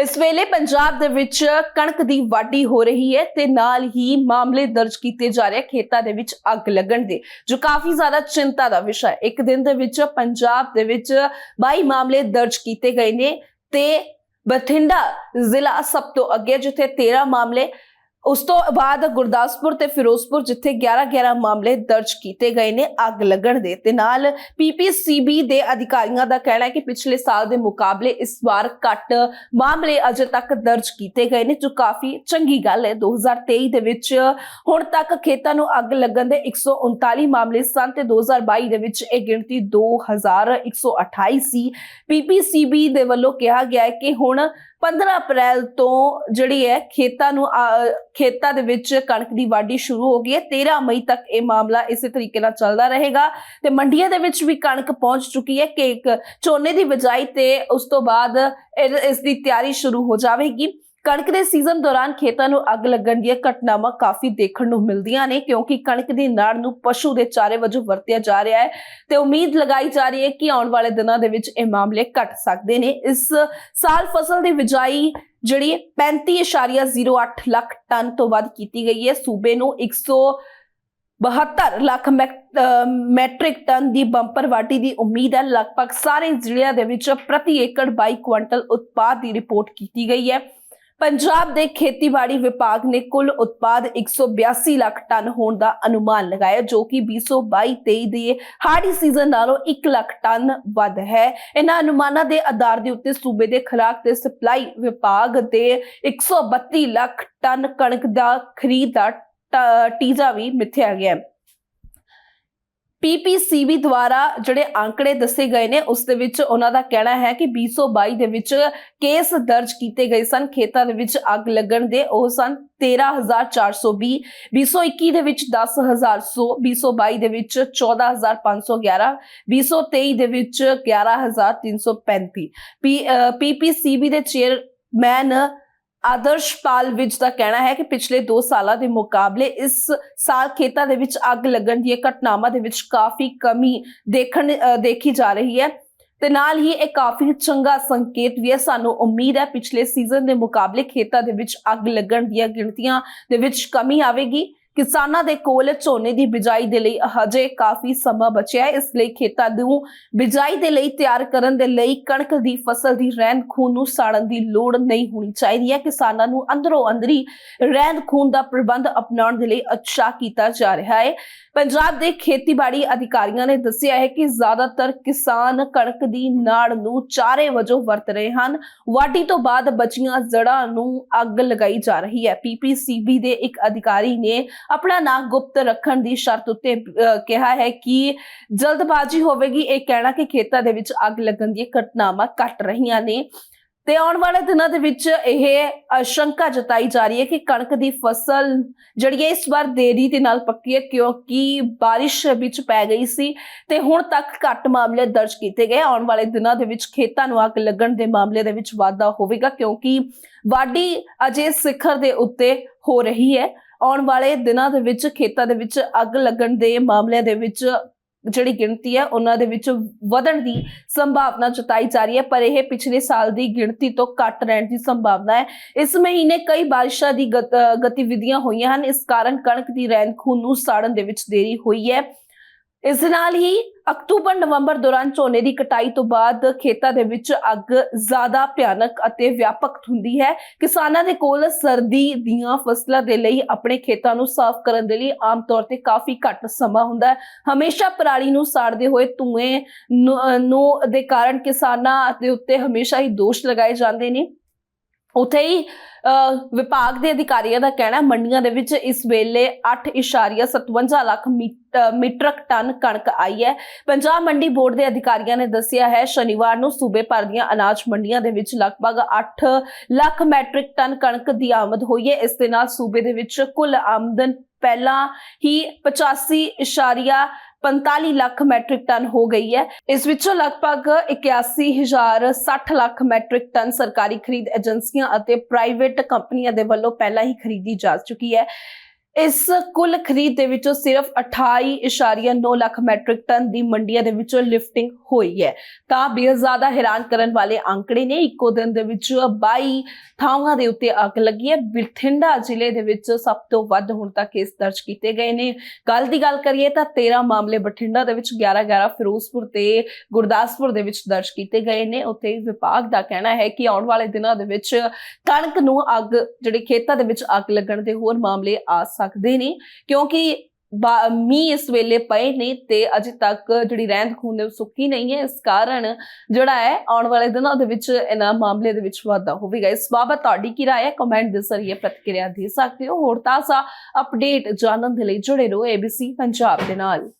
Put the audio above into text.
ਇਸ ਵੇਲੇ ਪੰਜਾਬ ਦੇ ਵਿੱਚ ਕਣਕ ਦੀ ਵਾਢੀ ਹੋ ਰਹੀ ਹੈ ਤੇ ਨਾਲ ਹੀ ਮਾਮਲੇ ਦਰਜ ਕੀਤੇ ਜਾ ਰਹੇ ਖੇਤਾਂ ਦੇ ਵਿੱਚ ਅੱਗ ਲੱਗਣ ਦੇ, ਜੋ ਕਾਫੀ ਜ਼ਿਆਦਾ ਚਿੰਤਾ ਦਾ ਵਿਸ਼ਾ ਹੈ। ਇੱਕ ਦਿਨ ਦੇ ਵਿੱਚ ਪੰਜਾਬ ਦੇ ਵਿੱਚ 22 ਮਾਮਲੇ ਦਰਜ ਕੀਤੇ ਗਏ ਨੇ ਤੇ ਬਠਿੰਡਾ ਜ਼ਿਲ੍ਹਾ ਸਭ ਤੋਂ ਅੱਗੇ, ਜਿੱਥੇ 13 ਮਾਮਲੇ ਉਸ ਤੋਂ ਬਾਅਦ ਗੁਰਦਾਸਪੁਰ ਤੇ ਫਿਰੋਜ਼ਪੁਰ ਜਿੱਥੇ 11-11 ਮਾਮਲੇ ਦਰਜ ਕੀਤੇ ਗਏ ਨੇ ਅੱਗ ਲੱਗਣ ਦੇ ਤੇ ਨਾਲ ਪੀਪੀਸੀਬੀ ਦੇ ਅਧਿਕਾਰੀਆਂ ਦਾ ਕਹਿਣਾ ਹੈ ਕਿ ਪਿਛਲੇ ਸਾਲ ਦੇ ਮੁਕਾਬਲੇ ਇਸ ਵਾਰ ਘੱਟ ਮਾਮਲੇ ਅਜੇ ਤੱਕ ਦਰਜ ਕੀਤੇ ਗਏ ਨੇ, ਜੋ ਕਾਫੀ ਚੰਗੀ ਗੱਲ ਹੈ। 2023 ਦੇ ਵਿੱਚ ਹੁਣ ਤੱਕ ਖੇਤਾਂ ਨੂੰ ਅੱਗ ਲੱਗਣ ਦੇ 139 ਮਾਮਲੇ ਸਨ ਤੇ 2022 ਦੇ ਵਿੱਚ ਇਹ ਗਿਣਤੀ 2128 ਸੀ ਪੀਪੀਸੀਬੀ ਦੇ ਵੱਲੋਂ ਕਿਹਾ ਗਿਆ ਹੈ ਕਿ ਹੁਣ 15 ਅਪ੍ਰੈਲ ਤੋਂ ਜਿਹੜੀ ਹੈ ਖੇਤਾਂ ਨੂੰ ਖੇਤਾਂ ਦੇ ਵਿੱਚ ਕਣਕ ਦੀ ਵਾਢੀ ਸ਼ੁਰੂ ਹੋ ਗਈ ਹੈ। 13 ਮਈ ਤੱਕ ਇਹ ਮਾਮਲਾ ਇਸੇ ਤਰੀਕੇ ਨਾਲ ਚੱਲਦਾ ਰਹੇਗਾ। ਤੇ ਮੰਡੀਆਂ ਦੇ ਵਿੱਚ ਵੀ ਕਣਕ ਪਹੁੰਚ ਚੁੱਕੀ ਹੈ ਕਿ ਝੋਨੇ ਦੀ ਬਿਜਾਈ ਤੇ ਉਸ ਤੋਂ ਬਾਅਦ ਇਸ ਦੀ ਤਿਆਰੀ ਸ਼ੁਰੂ ਹੋ ਜਾਵੇਗੀ। ਕਣਕ ਦੇ ਸੀਜ਼ਨ ਦੌਰਾਨ ਖੇਤਾਂ ਨੂੰ ਅੱਗ ਲੱਗਣ ਦੀਆਂ ਘਟਨਾਵਾਂ ਕਾਫੀ ਦੇਖਣ ਨੂੰ ਮਿਲਦੀਆਂ ਨੇ, ਕਿਉਂਕਿ ਕਣਕ ਦੀ ਨਾੜ ਨੂੰ ਪਸ਼ੂ ਦੇ ਚਾਰੇ ਵਜੋਂ ਵਰਤਿਆ ਜਾ ਰਿਹਾ ਹੈ ਤੇ ਉਮੀਦ ਲਗਾਈ ਜਾ ਰਹੀ ਹੈ ਕਿ ਆਉਣ ਵਾਲੇ ਦਿਨਾਂ ਦੇ ਵਿੱਚ ਇਹ ਮਾਮਲੇ ਘਟ ਸਕਦੇ ਨੇ। ਇਸ ਸਾਲ ਫਸਲ ਦੀ ਬਿਜਾਈ ਜਿਹੜੀ 35.08 ਲੱਖ ਟਨ ਤੋਂ ਵੱਧ ਕੀਤੀ ਗਈ ਹੈ। ਸੂਬੇ ਨੂੰ 172 ਲੱਖ ਮੈਕ- ਅਹ ਮੈਟ੍ਰਿਕ ਟਨ ਦੀ ਬੰਪਰ ਵਾਢੀ ਦੀ ਉਮੀਦ ਹੈ। ਲਗਭਗ ਸਾਰੇ ਜ਼ਿਲ੍ਹਿਆਂ ਦੇ ਵਿੱਚ ਪ੍ਰਤੀ ਏਕੜ 22 ਕੁਇੰਟਲ ਉਤਪਾਦ ਦੀ ਰਿਪੋਰਟ ਕੀਤੀ ਗਈ ਹੈ। ਪੰਜਾਬ ਦੇ ਖੇਤੀਬਾੜੀ ਵਿਭਾਗ ਨੇ ਕੁੱਲ ਉਤਪਾਦ 182 ਲੱਖ ਟਨ ਹੋਣ ਦਾ ਅਨੁਮਾਨ ਲਗਾਇਆ, ਜੋ ਕਿ 2022-23 ਦੇ ਹਾੜੀ ਸੀਜ਼ਨ ਨਾਲੋਂ 1 ਲੱਖ ਟਨ ਵੱਧ ਹੈ। ਇਹਨਾਂ ਅਨੁਮਾਨਾਂ ਦੇ ਆਧਾਰ ਦੇ ਉੱਤੇ ਸੂਬੇ ਦੇ ਖੁਰਾਕ ਤੇ ਸਪਲਾਈ ਵਿਭਾਗ ਦੇ 132 ਲੱਖ ਟਨ ਕਣਕ ਦਾ ਖਰੀਦ ਦਾ ਟ- ਟੀਜ਼ਾ ਵੀ ਮਿੱਥਿਆ ਗਿਆ ਹੈ। ਪੀਪੀਸੀਬੀ ਦੁਆਰਾ ਜਿਹੜੇ ਅੰਕੜੇ ਦੱਸੇ ਗਏ ਨੇ, ਉਸ ਦੇ ਵਿੱਚ ਉਹਨਾਂ ਦਾ ਕਹਿਣਾ ਹੈ ਕਿ 2022 ਦੇ ਵਿੱਚ ਕੇਸ ਦਰਜ ਕੀਤੇ ਗਏ ਸਨ। ਖੇਤਾਂ ਦੇ ਵਿੱਚ ਅੱਗ ਲੱਗਣ ਦੇ ਉਹ ਸਨ 13420 2021 ਦੇ ਵਿੱਚ 10100 2022 ਦੇ ਵਿੱਚ 14511 2023 ਦੇ ਵਿੱਚ 11335 ਪੀਪੀਸੀਬੀ ਦੇ ਚੇਅਰਮੈਨ ਆਦਰਸ਼ਪਾਲ ਵਿੱਚ ਦਾ ਕਹਿਣਾ ਹੈ ਕਿ ਪਿਛਲੇ 2 ਸਾਲਾਂ ਦੇ ਮੁਕਾਬਲੇ ਇਸ ਸਾਲ ਖੇਤਾਂ ਦੇ ਵਿੱਚ ਅੱਗ ਲੱਗਣ ਦੀਆਂ ਘਟਨਾਵਾਂ ਦੇ ਵਿੱਚ ਕਾਫੀ ਕਮੀ ਦੇਖਣ ਦੇਖੀ ਜਾ ਰਹੀ ਹੈ। ਤੇ ਨਾਲ ਹੀ ਇਹ ਕਾਫੀ ਚੰਗਾ ਸੰਕੇਤ ਵੀ ਹੈ। ਸਾਨੂੰ ਉਮੀਦ ਹੈ ਪਿਛਲੇ ਸੀਜ਼ਨ ਦੇ ਮੁਕਾਬਲੇ ਖੇਤਾਂ ਦੇ ਵਿੱਚ ਅੱਗ ਲੱਗਣ ਦੀਆਂ ਗਿਣਤੀਆਂ ਦੇ ਵਿੱਚ ਕਮੀ ਆਵੇਗੀ। ਕਿਸਾਨਾਂ ਦੇ ਕੋਲ ਝੋਨੇ ਦੀ ਬਿਜਾਈ ਦੇ ਲਈ ਹਜੇ ਕਾਫੀ ਸਮਾਂ ਬਚਿਆ ਹੈ। ਇਸ ਲਈ ਖੇਤਾਂ ਨੂੰ ਬਿਜਾਈ ਦੇ ਲਈ ਤਿਆਰ ਕਰਨ ਦੇ ਲਈ ਕਣਕ ਦੀ ਫਸਲ ਦੀ ਰਹਿੰਦ ਖੂਨ ਨੂੰ ਸਾੜਨ ਦੀ ਲੋੜ ਨਹੀਂ ਹੋਣੀ ਚਾਹੀਦੀ ਹੈ। ਕਿਸਾਨਾਂ ਨੂੰ ਅੰਦਰੋਂ ਅੰਦਰੀ ਰਹਿੰਦ ਖੂਨ ਦਾ ਪ੍ਰਬੰਧ ਅਪਣਾਉਣ ਦੇ ਲਈ ਉਤਸ਼ਾਹ ਕੀਤਾ ਜਾ ਰਿਹਾ ਹੈ। ਪੰਜਾਬ ਦੇ ਖੇਤੀਬਾੜੀ ਅਧਿਕਾਰੀਆਂ ਨੇ ਦੱਸਿਆ ਹੈ ਕਿ ਜ਼ਿਆਦਾਤਰ ਕਿਸਾਨ ਕਣਕ ਦੀ ਨਾੜ ਨੂੰ ਚਾਰੇ ਵਜੋਂ ਵਰਤ ਰਹੇ ਹਨ। ਵਾਢੀ ਤੋਂ ਬਾਅਦ ਬਚੀਆਂ ਜੜ੍ਹਾਂ ਨੂੰ ਅੱਗ ਲਗਾਈ ਜਾ ਰਹੀ ਹੈ। ਪੀਪੀਸੀਬੀ ਦੇ ਇੱਕ ਅਧਿਕਾਰੀ ਨੇ ਆਪਣਾ ਨਾਂ ਗੁਪਤ ਰੱਖਣ ਦੀ ਸ਼ਰਤ ਉੱਤੇ ਕਿਹਾ ਹੈ ਕਿ ਜਲਦਬਾਜ਼ੀ ਹੋਵੇਗੀ। ਇਹ ਕਹਿਣਾ ਕਿ ਖੇਤਾਂ ਦੇ ਵਿੱਚ ਅੱਗ ਲੱਗਣ ਦੀਆਂ ਘਟਨਾਵਾਂ ਘਟ ਰਹੀਆਂ ਨੇ। ਤੇ ਆਉਣ ਵਾਲੇ ਦਿਨਾਂ ਦੇ ਵਿੱਚ ਇਹ ਸ਼ੰਕਾ ਜਤਾਈ ਜਾ ਰਹੀ ਹੈ ਕਿ ਕਣਕ ਦੀ ਫਸਲ ਜਿਹੜੀ ਹੈ, ਇਸ ਵਾਰ ਦੇਰੀ ਦੇ ਨਾਲ ਪੱਕੀ ਹੈ ਕਿਉਂਕਿ ਬਾਰਿਸ਼ ਵਿੱਚ ਪੈ ਗਈ ਸੀ ਤੇ ਹੁਣ ਤੱਕ ਘੱਟ ਮਾਮਲੇ ਦਰਜ ਕੀਤੇ ਗਏ। ਆਉਣ ਵਾਲੇ ਦਿਨਾਂ ਦੇ ਵਿੱਚ ਖੇਤਾਂ ਨੂੰ ਅੱਗ ਲੱਗਣ ਦੇ ਮਾਮਲੇ ਦੇ ਵਿੱਚ ਵਾਧਾ ਹੋਵੇਗਾ ਕਿਉਂਕਿ ਵਾਢੀ ਅਜੇ ਸਿਖਰ ਦੇ ਉੱਤੇ ਹੋ ਰਹੀ ਹੈ। ਆਉਣ ਵਾਲੇ ਦਿਨਾਂ ਦੇ ਵਿੱਚ ਖੇਤਾਂ ਦੇ ਵਿੱਚ ਅੱਗ ਲੱਗਣ ਦੇ ਮਾਮਲਿਆਂ ਦੇ ਵਿੱਚ ਜਿਹੜੀ ਗਿਣਤੀ ਹੈ ਉਹਨਾਂ ਦੇ ਵਿੱਚ ਵਧਣ ਦੀ ਸੰਭਾਵਨਾ ਜਤਾਈ ਜਾ ਰਹੀ ਹੈ ਪਰ ਇਹ ਪਿਛਲੇ ਸਾਲ ਦੀ ਗਿਣਤੀ ਤੋਂ ਘੱਟ ਰਹਿਣ ਦੀ ਸੰਭਾਵਨਾ ਹੈ। ਇਸ ਮਹੀਨੇ ਕਈ ਬਾਰਿਸ਼ਾਂ ਦੀ ਗਤ- ਅ, ਗਤੀਵਿਧੀਆਂ ਹੋਈਆਂ ਹਨ ਇਸ ਕਾਰਨ ਕਣਕ ਦੀ ਰਹਿੰਦ ਖੂਨ ਨੂੰ ਸਾੜਨ ਦੇ ਵਿੱਚ ਦੇਰੀ ਹੋਈ ਹੈ। ਇਸ ਨਾਲ ਹੀ ਅਕਤੂਬਰ, ਨਵੰਬਰ ਦੌਰਾਨ ਝੋਨੇ ਦੀ ਕਟਾਈ ਤੋਂ ਬਾਅਦ ਖੇਤਾਂ ਦੇ ਵਿੱਚ ਅੱਗ ਜ਼ਿਆਦਾ ਭਿਆਨਕ ਅਤੇ ਵਿਆਪਕ ਹੁੰਦੀ ਹੈ। ਕਿਸਾਨਾਂ ਦੇ ਕੋਲ ਸਰਦੀ ਦੀਆਂ ਫਸਲਾਂ ਦੇ ਲਈ ਆਪਣੇ ਖੇਤਾਂ ਨੂੰ ਸਾਫ਼ ਕਰਨ ਦੇ ਲਈ ਆਮ ਤੌਰ ਤੇ ਕਾਫੀ ਘੱਟ ਸਮਾਂ ਹੁੰਦਾ ਹੈ। ਹਮੇਸ਼ਾ ਪਰਾਲੀ ਨੂੰ ਸਾੜਦੇ ਹੋਏ ਧੂਏ, ਨੂੰ ਨੂੰ ਦੇ ਕਾਰਨ ਕਿਸਾਨਾਂ ਦੇ ਉੱਤੇ ਹਮੇਸ਼ਾ ਹੀ ਦੋਸ਼ ਲਗਾਏ ਜਾਂਦੇ ਨੇ। ਉੱਥੇ ਹੀ ਵਿਭਾਗ ਦੇ ਅਧਿਕਾਰੀਆਂ ਦਾ ਕਹਿਣਾ ਮੰਡੀਆਂ ਦੇ ਵਿੱਚ ਇਸ ਵੇਲੇ 8.57 ਲੱਖ ਮੀ- ਅਹ, ਟਨ ਕਣਕ ਆਈ ਹੈ। ਪੰਜਾਬ ਮੰਡੀ ਬੋਰਡ ਦੇ ਅਧਿਕਾਰੀਆਂ ਨੇ ਦੱਸਿਆ ਹੈ ਸ਼ਨੀਵਾਰ ਨੂੰ ਸੂਬੇ ਭਰ ਦੀਆਂ ਅਨਾਜ ਮੰਡੀਆਂ ਦੇ ਵਿੱਚ ਲਗਭਗ 8 ਲੱਖ ਮੈਟ੍ਰਿਕ ਟਨ ਕਣਕ ਦੀ ਆਮਦ ਹੋਈ ਹੈ। ਇਸ ਦੇ ਨਾਲ ਸੂਬੇ ਦੇ ਵਿੱਚ ਕੁੱਲ ਆਮਦਨ ਪਹਿਲਾਂ ਹੀ 85.45 ਲੱਖ ਮੈਟ੍ਰਿਕ ਟਨ ਹੋ ਗਈ ਹੈ। ਇਸ ਵਿੱਚੋਂ ਲਗਭਗ 81060 ਲੱਖ ਮੈਟ੍ਰਿਕ ਟਨ ਸਰਕਾਰੀ ਖਰੀਦ ਏਜੰਸੀਆਂ ਅਤੇ ਪ੍ਰਾਈਵੇਟ ਕੰਪਨੀਆਂ ਦੇ ਵੱਲੋਂ ਪਹਿਲਾਂ ਹੀ ਖਰੀਦੀ ਜਾ ਚੁੱਕੀ ਹੈ। ਇਸ ਕੁੱਲ ਖਰੀਦ ਦੇ ਵਿੱਚੋਂ ਸਿਰਫ 28.9 ਲੱਖ ਮੈਟ੍ਰਿਕ ਟਨ ਦੀ ਮੰਡੀਆਂ ਦੇ ਵਿੱਚੋਂ ਲਿਫਟਿੰਗ ਹੋਈ ਹੈ। ਤਾਂ ਬੇਹੱਦ ਜ਼ਿਆਦਾ ਹੈਰਾਨ ਕਰਨ ਵਾਲੇ ਅੰਕੜੇ ਨੇ ਇੱਕੋ ਦਿਨ ਦੇ ਵਿੱਚ 22 ਥਾਵਾਂ ਦੇ ਉੱਤੇ ਅੱਗ ਲੱਗੀ ਹੈ। ਬਠਿੰਡਾ ਜ਼ਿਲ੍ਹੇ ਦੇ ਵਿੱਚ ਸਭ ਤੋਂ ਵੱਧ ਹੁਣ ਤੱਕ ਕੇਸ ਦਰਜ ਕੀਤੇ ਗਏ ਨੇ। ਕੱਲ ਦੀ ਗੱਲ ਕਰੀਏ ਤਾਂ 13 ਮਾਮਲੇ ਬਠਿੰਡਾ ਦੇ ਵਿੱਚ 11 11 ਫਿਰੋਜ਼ਪੁਰ ਤੇ ਗੁਰਦਾਸਪੁਰ ਦੇ ਵਿੱਚ ਦਰਜ ਕੀਤੇ ਗਏ ਨੇ। ਉੱਥੇ ਵਿਭਾਗ ਦਾ ਕਹਿਣਾ ਹੈ ਕਿ ਆਉਣ ਵਾਲੇ ਦਿਨਾਂ ਦੇ ਵਿੱਚ ਕਣਕ ਨੂੰ ਅੱਗ, ਜਿਹੜੇ ਖੇਤਾਂ ਦੇ ਵਿੱਚ ਅੱਗ ਲੱਗਣ ਦੇ ਹੋਰ ਮਾਮਲੇ ਆ ਸਕਦੇ ਨੇ, ਕਿਉਂਕਿ ਬਾ- ਇਸ ਵੇਲੇ ਪਏ ਨੇ ਤੇ ਅਜੇ ਤੱਕ ਜਿਹੜੀ ਰਹਿੰਦ ਖੂਨ ਉਹ ਸੁੱਕੀ ਨਹੀਂ ਹੈ, ਇਸ ਕਾਰਨ ਜਿਹੜਾ ਹੈ ਆਉਣ ਵਾਲੇ ਦਿਨਾਂ ਦੇ ਵਿੱਚ ਇਹਨਾਂ ਮਾਮਲੇ ਦੇ ਵਿੱਚ ਵਾਧਾ ਹੋਵੇਗਾ। ਇਸ ਬਾਬਤ ਤੁਹਾਡੀ ਕੀ ਰਾਏ ਹੈ? ਕਮੈਂਟ ਦੇ ਜ਼ਰੀਏ ਪ੍ਰਤੀਕਿਰਿਆ ਦੇ ਸਕਦੇ ਹੋ। ਹੋਰ ਤਾਜ਼ਾ ਅਪਡੇਟ ਜਾਣਨ ਦੇ ਲਈ ਜੁੜੇ ਰਹੋ ABC ਪੰਜਾਬ ਦੇ ਨਾਲ।